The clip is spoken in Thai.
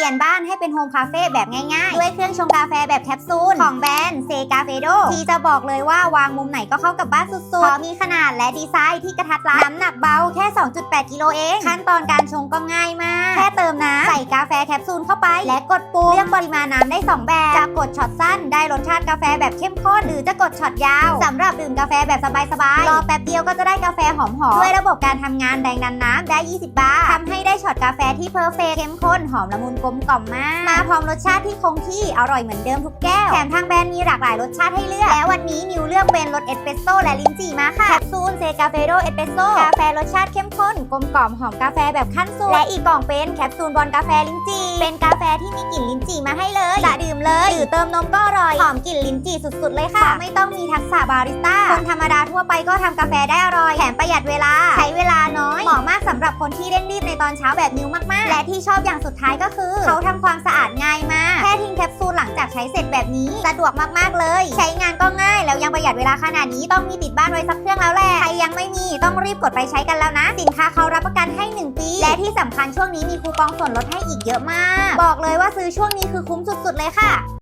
ลี่ยนบ้านให้เป็นโฮมคาเฟ่แบบง่ายๆ ด้วยเครื่องชงกาแฟแบบแคปซูล ของแบรนด์เซกาเฟโดที่จะบอกเลยว่าวางมุมไหนก็เข้ากับบ้านสุดๆเพราะมีขนาดและดีไซน์ที่กระทัดรัดน้ำหนักเบาแค่ 2.8 กิโลเอง ขั้นตอนการชงก็ง่ายมาก แค่เติมน้ำใส่กาแฟแคปซูลเข้า และกดปุ่มเลือกปริมาณน้ำได้ 2 แบบ จะกดช็อตสั้นได้รสชาติกาแฟแบบเข้มข้น หรือจะกดช็อตยาวสำหรับดื่มกาแฟแบบสบายๆ รอแป๊บเดียวก็จะได้กาแฟหอมๆ ด้วยระบบการทำงานแรงดันน้ำได้ 20 บาร์ทำให้ได้ช็อตกาแฟที่เพอร์เฟคเข้มข้นหอมละมุนกลมกล่อมมากมาพร้อมรสชาติที่คงที่อร่อยเหมือนเดิมทุกแก้วแถมทางแบรนด์มีหลากหลายรสชาติให้เลือกและวันนี้นิวเลือกเป็นรสเอสเปรสโซ่และลิ้นจี่มาค่ะแคปซูลเซกาเฟโดเอสเปรสโซ่กาแฟรสชาติเข้มข้นกลมกล่อมหอมกาแฟแบบขั้นสุดและอีกกล่องเป็นแคปซูลบอลกาแฟลิ้นจี่เป็นกาแฟที่มีกลิ่นลิ้นจี่มาให้เลยจะดื่มเลยหรือเติมนมก็อร่อยหอมกลิ่นลิ้นจี่สุดๆเลยค่ะ ไม่ต้องมีทักษะบาริสต้าคนธรรมดาทั่วไปก็ทำกาแฟได้อร่อยแถมประหยัดเวลา ใช้เวลาน้อย เหมาะมากสำหรับคนที่เร่งรีบในตอนเช้าแบบนิวมากๆ และที่ชอบอย่างสุดท้ายก็คือ เขาทำความสะอาดง่ายมาก แค่ทิ้งแคปซูลหลังจากใช้เสร็จแบบนี้ สะดวกมากๆเลย ใช้งานก็ง่าย ดเวลาขนาดนี้ต้องมีติดบ้านไว้สักเครื่องแล้วแหละ ใครยังไม่มีต้องรีบกดไปใช้กันแล้วนะ สินค้าเขารับประกันให้ 1 ปี และที่สำคัญช่วงนี้มีคูปองส่วนลดให้อีกเยอะมาก บอกเลยว่าซื้อช่วงนี้คือคุ้มสุดๆเลยค่ะ